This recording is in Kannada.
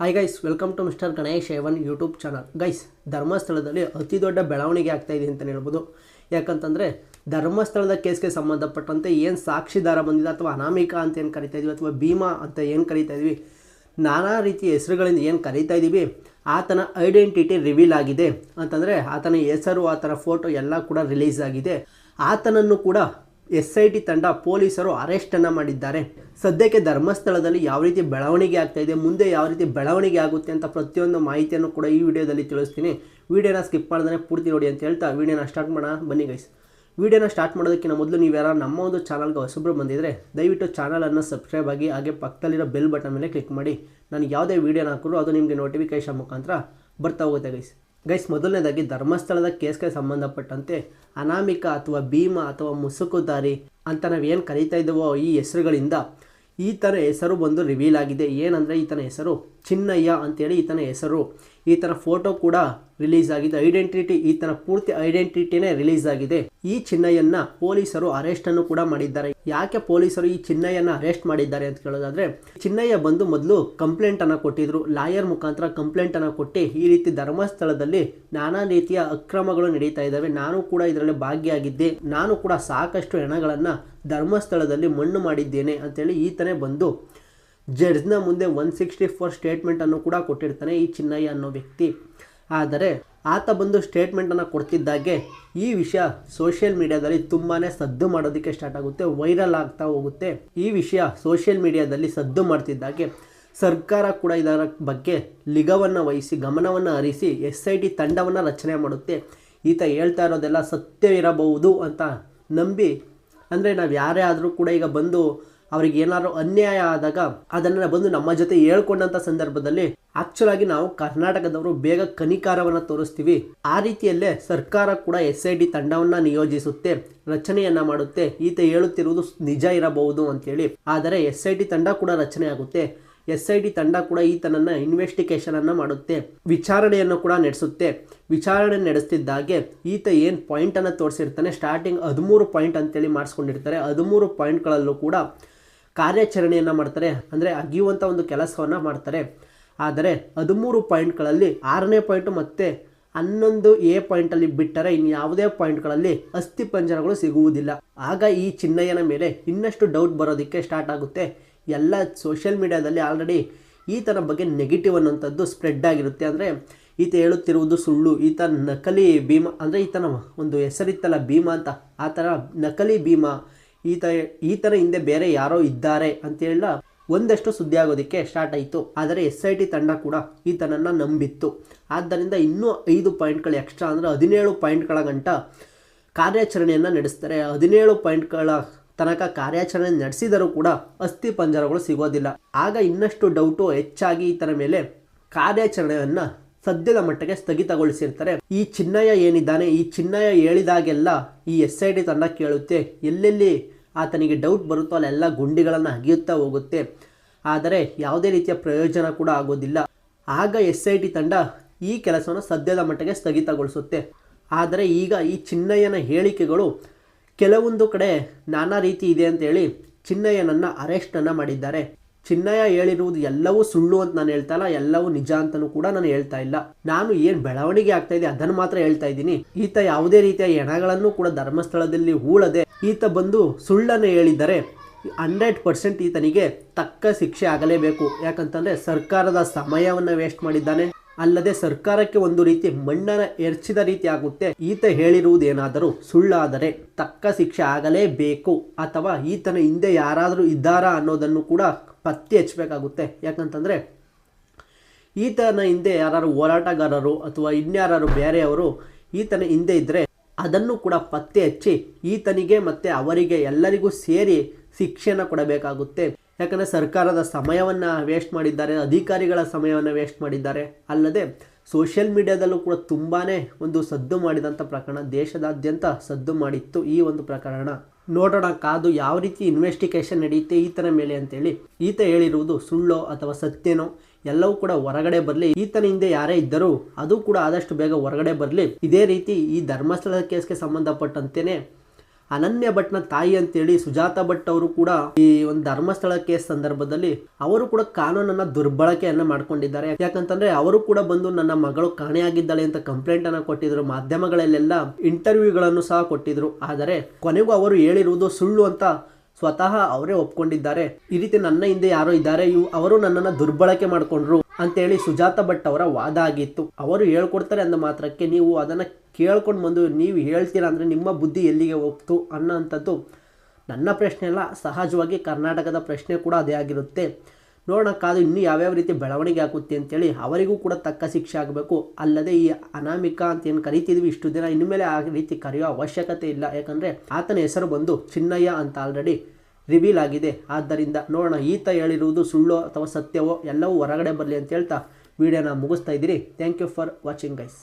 Hi guys welcome to mister Ganesh ಎವನ್ YouTube channel guys ಧರ್ಮಸ್ಥಳದಲ್ಲಿ ಅತಿ ದೊಡ್ಡ ಬೆಳವಣಿಗೆ ಆಗ್ತಾ ಇದೆ ಅಂತಲೇ ಹೇಳ್ಬೋದು. ಯಾಕಂತಂದರೆ, ಧರ್ಮಸ್ಥಳದ ಕೇಸ್ಗೆ ಸಂಬಂಧಪಟ್ಟಂತೆ ಏನು ಸಾಕ್ಷಿದಾರ ಬಂದಿದೆ ಅಥವಾ ಅನಾಮಿಕ ಅಂತ ಏನು ಕರಿತಾ ಇದ್ವಿ ಅಥವಾ ಭೀಮಾ ಅಂತ ಏನು ಕರಿತಾ ಇದ್ವಿ, ನಾನಾ ರೀತಿಯ ಹೆಸರುಗಳಿಂದ ಏನು ಕರಿತಾ ಇದ್ದೀವಿ ಆತನ ಐಡೆಂಟಿಟಿ ರಿವೀಲ್ ಆಗಿದೆ. ಅಂತಂದರೆ, ಆತನ ಹೆಸರು, ಆತನ ಫೋಟೋ ಎಲ್ಲ ಕೂಡ ರಿಲೀಸ್ ಆಗಿದೆ. ಆತನನ್ನು ಕೂಡ ಎಸ್ ಐ ಟಿ ತಂಡ ಪೊಲೀಸರು ಅರೆಸ್ಟನ್ನು ಮಾಡಿದ್ದಾರೆ. ಸದ್ಯಕ್ಕೆ ಧರ್ಮಸ್ಥಳದಲ್ಲಿ ಯಾವ ರೀತಿ ಬೆಳವಣಿಗೆ ಆಗ್ತಾ ಇದೆ, ಮುಂದೆ ಯಾವ ರೀತಿ ಬೆಳವಣಿಗೆ ಆಗುತ್ತೆ ಅಂತ ಪ್ರತಿಯೊಂದು ಮಾಹಿತಿಯನ್ನು ಕೂಡ ಈ ವಿಡಿಯೋದಲ್ಲಿ ತಿಳಿಸ್ತೀನಿ. ವಿಡಿಯೋನ ಸ್ಕಿಪ್ ಮಾಡಿದ್ರೆ ಪೂರ್ತಿ ನೋಡಿ ಅಂತ ಹೇಳ್ತಾ ವಿಡಿಯೋನ ಸ್ಟಾರ್ಟ್ ಮಾಡೋಣ. ಬನ್ನಿ ಗೈಸ್ ವಿಡಿಯೋನ ಸ್ಟಾರ್ಟ್ ಮಾಡೋದಕ್ಕಿಂತ ಮೊದಲು ನೀವು ಯಾರು ನಮ್ಮ ಒಂದು ಚಾನಲ್ಗೆ ಹೊಸಬ್ರು ಬಂದಿದ್ದರೆ ದಯವಿಟ್ಟು ಚಾನಲನ್ನು ಸಬ್ಸ್ಕ್ರೈಬ್ ಆಗಿ ಹಾಗೆ ಪಕ್ಕದಲ್ಲಿರೋ ಬೆಲ್ ಬಟನ್ ಮೇಲೆ ಕ್ಲಿಕ್ ಮಾಡಿ. ನಾನು ಯಾವುದೇ ವೀಡಿಯೋನ ಹಾಕಿದ್ರು ಅದು ನಿಮಗೆ ನೋಟಿಫಿಕೇಶನ್ ಮುಖಾಂತರ ಬರ್ತಾ ಹೋಗುತ್ತೆ ಗೈಸ್ ಗೈಸ್, ಮೊದಲನೇದಾಗಿ ಧರ್ಮಸ್ಥಳದ ಕೇಸ್ಗೆ ಸಂಬಂಧಪಟ್ಟಂತೆ ಅನಾಮಿಕ ಅಥವಾ ಭೀಮ ಅಥವಾ ಮುಸುಕುದಾರಿ ಅಂತ ನಾವೇನು ಕರೀತಾ ಇದ್ದೀವೋ ಈ ಹೆಸರುಗಳಿಂದ ಈತನ ಹೆಸರು ಬಂದು ರಿವೀಲ್ ಆಗಿದೆ. ಏನಂದರೆ ಈತನ ಹೆಸರು ಚಿನ್ನಯ್ಯ ಅಂತೇಳಿ ಈತನ ಹೆಸರು. ಈತನ ಫೋಟೋ ಕೂಡ ರಿಲೀಸ್ ಆಗಿದೆ. ಐಡೆಂಟಿಟಿ ಈ ಈತನ ಪೂರ್ತಿ ಐಡೆಂಟಿಟಿನೇ ರಿಲೀಸ್ ಆಗಿದೆ. ಈ ಚಿನ್ನಯನ್ನ ಪೊಲೀಸರು ಅರೆಸ್ಟ್ ಅನ್ನು ಕೂಡ ಮಾಡಿದ್ದಾರೆ. ಯಾಕೆ ಪೊಲೀಸರು ಈ ಚಿನ್ನಯ್ಯನ ಅರೆಸ್ಟ್ ಮಾಡಿದ್ದಾರೆ ಅಂತ ಕೇಳೋದಾದ್ರೆ, ಚಿನ್ನಯ್ಯ ಬಂದು ಮೊದಲು ಕಂಪ್ಲೇಂಟ್ ಅನ್ನ ಕೊಟ್ಟಿದ್ರು. ಲಾಯರ್ ಮುಖಾಂತರ ಕಂಪ್ಲೇಂಟ್ ಅನ್ನ ಕೊಟ್ಟು ಈ ರೀತಿ ಧರ್ಮಸ್ಥಳದಲ್ಲಿ ನಾನಾ ರೀತಿಯ ಅಕ್ರಮಗಳು ನಡೀತಾ ಇದ್ದಾವೆ. ನಾನು ಕೂಡ ಇದರಲ್ಲಿ ಭಾಗಿಯಾಗಿದ್ದೆ. ನಾನು ಕೂಡ ಸಾಕಷ್ಟು ಹೆಣಗಳನ್ನ ಧರ್ಮಸ್ಥಳದಲ್ಲಿ ಮಣ್ಣು ಮಾಡಿದ್ದೇನೆ ಅಂತೇಳಿ ಈತನೇ ಬಂದು ಜಡ್ಜ್ನ ಮುಂದೆ ಒನ್ ಸಿಕ್ಸ್ಟಿ ಫೋರ್ ಸ್ಟೇಟ್ಮೆಂಟನ್ನು ಕೂಡ ಕೊಟ್ಟಿರ್ತಾನೆ ಈ ಚಿನ್ನಯ್ಯ ಅನ್ನೋ ವ್ಯಕ್ತಿ. ಆದರೆ ಆತ ಬಂದು ಸ್ಟೇಟ್ಮೆಂಟನ್ನು ಕೊಡ್ತಿದ್ದಾಗೆ ಈ ವಿಷಯ ಸೋಷಿಯಲ್ ಮೀಡಿಯಾದಲ್ಲಿ ತುಂಬಾ ಸದ್ದು ಮಾಡೋದಕ್ಕೆ ಸ್ಟಾರ್ಟ್ ಆಗುತ್ತೆ ವೈರಲ್ ಆಗ್ತಾ ಹೋಗುತ್ತೆ. ಈ ವಿಷಯ ಸೋಷಿಯಲ್ ಮೀಡಿಯಾದಲ್ಲಿ ಸದ್ದು ಮಾಡ್ತಿದ್ದಾಗೆ ಸರ್ಕಾರ ಕೂಡ ಇದರ ಬಗ್ಗೆ ಲಿಗವನ್ನು ವಹಿಸಿ, ಗಮನವನ್ನು ಹರಿಸಿ ಎಸ್ ಐ ಟಿ ತಂಡವನ್ನು ರಚನೆ ಮಾಡುತ್ತೆ. ಈತ ಹೇಳ್ತಾ ಇರೋದೆಲ್ಲ ಸತ್ಯ ಇರಬಹುದು ಅಂತ ನಂಬಿ, ಅಂದರೆ ನಾವು ಯಾರೇ ಆದರೂ ಕೂಡ ಈಗ ಬಂದು ಅವ್ರಿಗೆ ಏನಾದ್ರು ಅನ್ಯಾಯ ಆದಾಗ ಅದನ್ನ ಬಂದು ನಮ್ಮ ಜೊತೆ ಹೇಳ್ಕೊಂಡಂತ ಸಂದರ್ಭದಲ್ಲಿ ಆಕ್ಚುಲ್ ಆಗಿ ನಾವು ಕರ್ನಾಟಕದವರು ಬೇಗ ಕನಿಕಾರವನ್ನು ತೋರಿಸ್ತೀವಿ. ಆ ರೀತಿಯಲ್ಲೇ ಸರ್ಕಾರ ಕೂಡ ಎಸ್ ಐ ಡಿ ತಂಡವನ್ನ ನಿಯೋಜಿಸುತ್ತೆ, ರಚನೆಯನ್ನ ಮಾಡುತ್ತೆ, ಈತ ಹೇಳುತ್ತಿರುವುದು ನಿಜ ಇರಬಹುದು ಅಂತೇಳಿ. ಆದರೆ ಎಸ್ ಐ ಟಿ ತಂಡ ಕೂಡ ರಚನೆ ಆಗುತ್ತೆ. ಎಸ್ ಐ ಟಿ ತಂಡ ಕೂಡ ಈತನನ್ನ ಇನ್ವೆಸ್ಟಿಗೇಷನ್ ಅನ್ನ ಮಾಡುತ್ತೆ, ವಿಚಾರಣೆಯನ್ನು ಕೂಡ ನಡೆಸುತ್ತೆ. ವಿಚಾರಣೆ ನಡೆಸ್ತಿದ್ದಾಗೆ ಈತ ಏನು ಪಾಯಿಂಟ್ ಅನ್ನ ತೋರಿಸಿರ್ತಾನೆ ಸ್ಟಾರ್ಟಿಂಗ್ ಹದಿಮೂರು ಪಾಯಿಂಟ್ ಅಂತೇಳಿ ಮಾಡಿಸ್ಕೊಂಡಿರ್ತಾರೆ. ಹದಿಮೂರು ಪಾಯಿಂಟ್ಗಳಲ್ಲೂ ಕೂಡ ಕಾರ್ಯಾಚರಣೆಯನ್ನು ಮಾಡ್ತಾರೆ. ಅಂದರೆ ಅಗಿಯುವಂಥ ಒಂದು ಕೆಲಸವನ್ನು ಮಾಡ್ತಾರೆ. ಆದರೆ ಹದಿಮೂರು ಪಾಯಿಂಟ್ಗಳಲ್ಲಿ ಆರನೇ ಪಾಯಿಂಟು ಮತ್ತು ಹನ್ನೊಂದು ಎ ಪಾಯಿಂಟಲ್ಲಿ ಬಿಟ್ಟರೆ ಇನ್ನು ಯಾವುದೇ ಪಾಯಿಂಟ್ಗಳಲ್ಲಿ ಅಸ್ಥಿ ಪಂಜರಗಳು ಸಿಗುವುದಿಲ್ಲ. ಆಗ ಈ ಚಿನ್ನಯ್ಯನ ಮೇಲೆ ಇನ್ನಷ್ಟು ಡೌಟ್ ಬರೋದಕ್ಕೆ ಸ್ಟಾರ್ಟ್ ಆಗುತ್ತೆ. ಎಲ್ಲ ಸೋಷಿಯಲ್ ಮೀಡಿಯಾದಲ್ಲಿ ಆಲ್ರೆಡಿ ಈತನ ಬಗ್ಗೆ ನೆಗೆಟಿವ್ ಅನ್ನೋಂಥದ್ದು ಸ್ಪ್ರೆಡ್ ಆಗಿರುತ್ತೆ. ಅಂದರೆ ಈತ ಹೇಳುತ್ತಿರುವುದು ಸುಳ್ಳು. ಈತ ನಕಲಿ ಭೀಮ, ಅಂದರೆ ಈತನ ಒಂದು ಹೆಸರಿತ್ತಲ್ಲ ಭೀಮ ಅಂತ. ಆ ಥರ ನಕಲಿ ಭೀಮ ಈತ ಈತನ ಹಿಂದೆ ಬೇರೆ ಯಾರೋ ಇದ್ದಾರೆ ಅಂತೇಳ ಒಂದಷ್ಟು ಸುದ್ದಿ ಆಗೋದಕ್ಕೆ ಸ್ಟಾರ್ಟ್ ಆಯಿತು. ಆದರೆ ಎಸ್ ಐ ಟಿ ತಂಡ ಕೂಡ ಈತನನ್ನು ನಂಬಿತ್ತು. ಆದ್ದರಿಂದ ಇನ್ನೂ ಐದು ಪಾಯಿಂಟ್ಗಳು ಎಕ್ಸ್ಟ್ರಾ ಅಂದರೆ ಹದಿನೇಳು ಪಾಯಿಂಟ್ಗಳ ಗಂಟ ಕಾರ್ಯಾಚರಣೆಯನ್ನು ನಡೆಸ್ತಾರೆ. ಹದಿನೇಳು ಪಾಯಿಂಟ್ಗಳ ತನಕ ಕಾರ್ಯಾಚರಣೆ ನಡೆಸಿದರೂ ಕೂಡ ಅಸ್ಥಿ ಪಂಜರಗಳು ಸಿಗೋದಿಲ್ಲ. ಆಗ ಇನ್ನಷ್ಟು ಡೌಟು ಹೆಚ್ಚಾಗಿ ಈತನ ಮೇಲೆ ಕಾರ್ಯಾಚರಣೆಯನ್ನು ಸದ್ಯದ ಮಟ್ಟಿಗೆ ಸ್ಥಗಿತಗೊಳಿಸಿರ್ತಾರೆ. ಈ ಚಿನ್ನಯ್ಯ ಏನಿದ್ದಾನೆ? ಈ ಚಿನ್ನಯ್ಯ ಹೇಳಿದಾಗೆಲ್ಲ ಈ ಎಸ್ ಐ ಟಿ ತಂಡ ಕೇಳುತ್ತೆ. ಎಲ್ಲೆಲ್ಲಿ ಆತನಿಗೆ ಡೌಟ್ ಬರುತ್ತೋ ಅಲ್ಲೆಲ್ಲ ಗುಂಡಿಗಳನ್ನು ಅಗಿಯುತ್ತಾ ಹೋಗುತ್ತೆ. ಆದರೆ ಯಾವುದೇ ರೀತಿಯ ಪ್ರಯೋಜನ ಕೂಡ ಆಗೋದಿಲ್ಲ. ಆಗ ಎಸ್ ಐ ಟಿ ತಂಡ ಈ ಕೆಲಸವನ್ನು ಸದ್ಯದ ಮಟ್ಟಿಗೆ ಸ್ಥಗಿತಗೊಳಿಸುತ್ತೆ. ಆದರೆ ಈಗ ಈ ಚಿನ್ನಯ್ಯನ ಹೇಳಿಕೆಗಳು ಕೆಲವೊಂದು ಕಡೆ ನಾನಾ ರೀತಿ ಇದೆ ಅಂತೇಳಿ ಚಿನ್ನಯ್ಯನನ್ನು ಅರೆಸ್ಟನ್ನು ಮಾಡಿದ್ದಾರೆ. ಚಿನ್ನಯ್ಯ ಹೇಳಿರುವುದು ಎಲ್ಲವೂ ಸುಳ್ಳು ಅಂತ ನಾನು ಹೇಳ್ತಾ ಇಲ್ಲ, ಎಲ್ಲವೂ ನಿಜ ಅಂತಲೂ ಕೂಡ ನಾನು ಹೇಳ್ತಾ ಇಲ್ಲ. ನಾನು ಏನು ಬೆಳವಣಿಗೆ ಆಗ್ತಾ ಇದೆ ಅದನ್ನು ಮಾತ್ರ ಹೇಳ್ತಾ ಇದ್ದೀನಿ. ಈತ ಯಾವುದೇ ರೀತಿಯ ಹೆಣಗಳನ್ನು ಕೂಡ ಧರ್ಮಸ್ಥಳದಲ್ಲಿ ಹೂಳದೆ ಈತ ಬಂದು ಸುಳ್ಳನ್ನು ಹೇಳಿದರೆ ಹಂಡ್ರೆಡ್ ಪರ್ಸೆಂಟ್ ಈತನಿಗೆ ತಕ್ಕ ಶಿಕ್ಷೆ ಆಗಲೇಬೇಕು. ಯಾಕಂತಂದ್ರೆ ಸರ್ಕಾರದ ಸಮಯವನ್ನು ವೇಸ್ಟ್ ಮಾಡಿದ್ದಾನೆ. ಅಲ್ಲದೆ ಸರ್ಕಾರಕ್ಕೆ ಒಂದು ರೀತಿ ಮಣ್ಣನ ಎರಚಿದ ರೀತಿ ಆಗುತ್ತೆ. ಈತ ಹೇಳಿರುವುದೇನಾದರೂ ಸುಳ್ಳಾದರೆ ತಕ್ಕ ಶಿಕ್ಷೆ ಆಗಲೇಬೇಕು ಅಥವಾ ಈತನ ಹಿಂದೆ ಯಾರಾದರೂ ಇದ್ದಾರಾ ಅನ್ನೋದನ್ನು ಕೂಡ ಪತ್ತೆ ಹಚ್ಚಬೇಕಾಗುತ್ತೆ. ಯಾಕಂತಂದರೆ ಈತನ ಹಿಂದೆ ಯಾರು ಹೋರಾಟಗಾರರು ಅಥವಾ ಇನ್ಯಾರು ಬೇರೆಯವರು ಈತನ ಹಿಂದೆ ಇದ್ದರೆ ಅದನ್ನು ಕೂಡ ಪತ್ತೆ ಹಚ್ಚಿ ಈತನಿಗೆ ಮತ್ತು ಅವರಿಗೆ ಎಲ್ಲರಿಗೂ ಸೇರಿ ಶಿಕ್ಷೆಯನ್ನು ಕೊಡಬೇಕಾಗುತ್ತೆ. ಯಾಕಂದರೆ ಸರ್ಕಾರದ ಸಮಯವನ್ನು ವೇಸ್ಟ್ ಮಾಡಿದ್ದಾರೆ, ಅಧಿಕಾರಿಗಳ ಸಮಯವನ್ನು ವೇಸ್ಟ್ ಮಾಡಿದ್ದಾರೆ. ಅಲ್ಲದೆ ಸೋಷಿಯಲ್ ಮೀಡಿಯಾದಲ್ಲೂ ಕೂಡ ತುಂಬಾ ಒಂದು ಸದ್ದು ಮಾಡಿದಂಥ ಪ್ರಕರಣ ದೇಶದಾದ್ಯಂತ ಸದ್ದು ಮಾಡಿತ್ತು ಈ ಒಂದು ಪ್ರಕರಣ. ನೋಡೋಣ ಕಾದು ಯಾವ ರೀತಿ ಇನ್ವೆಸ್ಟಿಗೇಷನ್ ನಡೆಯುತ್ತೆ ಈತನ ಮೇಲೆ ಅಂತೇಳಿ. ಈತ ಹೇಳಿರುವುದು ಸುಳ್ಳೋ ಅಥವಾ ಸತ್ಯನೋ, ಎಲ್ಲವೂ ಕೂಡ ಹೊರಗಡೆ ಬರಲಿ. ಈತನ ಹಿಂದೆ ಯಾರೇ ಇದ್ದರೂ ಅದು ಕೂಡ ಆದಷ್ಟು ಬೇಗ ಹೊರಗಡೆ ಬರಲಿ. ಇದೇ ರೀತಿ ಈ ಧರ್ಮಸ್ಥಳದ ಕೇಸ್ಗೆ ಸಂಬಂಧಪಟ್ಟಂತೆಯೇ ಅನನ್ಯ ಭಟ್ನ ತಾಯಿ ಅಂತೇಳಿ ಸುಜಾತ ಭಟ್ ಅವರು ಕೂಡ ಈ ಒಂದು ಧರ್ಮಸ್ಥಳ ಕೇಸ್ ಸಂದರ್ಭದಲ್ಲಿ ಅವರು ಕೂಡ ಕಾನೂನನ್ನ ದುರ್ಬಳಕೆಯನ್ನ ಮಾಡ್ಕೊಂಡಿದ್ದಾರೆ. ಯಾಕಂತಂದ್ರೆ ಅವರು ಕೂಡ ಬಂದು ನನ್ನ ಮಗಳು ಕಾಣೆಯಾಗಿದ್ದಾಳೆ ಅಂತ ಕಂಪ್ಲೇಂಟ್ ಅನ್ನ ಕೊಟ್ಟಿದ್ರು, ಮಾಧ್ಯಮಗಳಲ್ಲೆಲ್ಲ ಇಂಟರ್ವ್ಯೂಗಳನ್ನು ಸಹ ಕೊಟ್ಟಿದ್ರು. ಆದರೆ ಕೊನೆಗೂ ಅವರು ಹೇಳಿರುವುದು ಸುಳ್ಳು ಅಂತ ಸ್ವತಃ ಅವರೇ ಒಪ್ಕೊಂಡಿದ್ದಾರೆ. ಈ ರೀತಿ ನನ್ನ ಹಿಂದೆ ಯಾರೋ ಇದ್ದಾರೆ, ಇವು ಅವರು ನನ್ನನ್ನು ದುರ್ಬಳಕೆ ಮಾಡಿಕೊಂಡ್ರು ಅಂತೇಳಿ ಸುಜಾತ ಭಟ್ ಅವರ ವಾದ ಆಗಿತ್ತು. ಅವರು ಹೇಳ್ಕೊಡ್ತಾರೆ ಅಂದ ಮಾತ್ರಕ್ಕೆ ನೀವು ಅದನ್ನು ಕೇಳ್ಕೊಂಡು ಬಂದು ನೀವು ಹೇಳ್ತೀರಾ ಅಂದರೆ ನಿಮ್ಮ ಬುದ್ಧಿ ಎಲ್ಲಿಗೆ ಹೋಗ್ತು ಅನ್ನೋಂಥದ್ದು ನನ್ನ ಪ್ರಶ್ನೆ ಅಲ್ಲ, ಸಹಜವಾಗಿ ಕರ್ನಾಟಕದ ಪ್ರಶ್ನೆ ಕೂಡ ಅದೇ ಆಗಿರುತ್ತೆ. ನೋಡೋಣ ಕಾದು ಇನ್ನೂ ಯಾವ್ಯಾವ ರೀತಿ ಬೆಳವಣಿಗೆ ಆಗುತ್ತೆ ಅಂತೇಳಿ ಅವರಿಗೂ ಕೂಡ ತಕ್ಕ ಶಿಕ್ಷೆ ಆಗಬೇಕು. ಅಲ್ಲದೆ ಈ ಅನಾಮಿಕ ಅಂತ ಏನು ಕರಿತಿದ್ವಿ ಇಷ್ಟು ದಿನ ಇನ್ಮೇಲೆ ಆ ರೀತಿ ಕರೆಯೋ ಅವಶ್ಯಕತೆ ಇಲ್ಲ. ಯಾಕಂದರೆ ಆತನ ಹೆಸರು ಬಂದು ಚಿನ್ನಯ್ಯ ಅಂತ ಆಲ್ರೆಡಿ ರಿವೀಲ್ ಆಗಿದೆ. ಆದ್ದರಿಂದ ನೋಡೋಣ, ಈತ ಹೇಳಿರುವುದು ಸುಳ್ಳೋ ಅಥವಾ ಸತ್ಯವೋ ಎಲ್ಲವೂ ಹೊರಗಡೆ ಬರಲಿ ಅಂತ ಹೇಳ್ತಾ ವಿಡಿಯೋನ ಮುಗಿಸ್ತಾ ಇದ್ದೀರಿ. Thank you for watching guys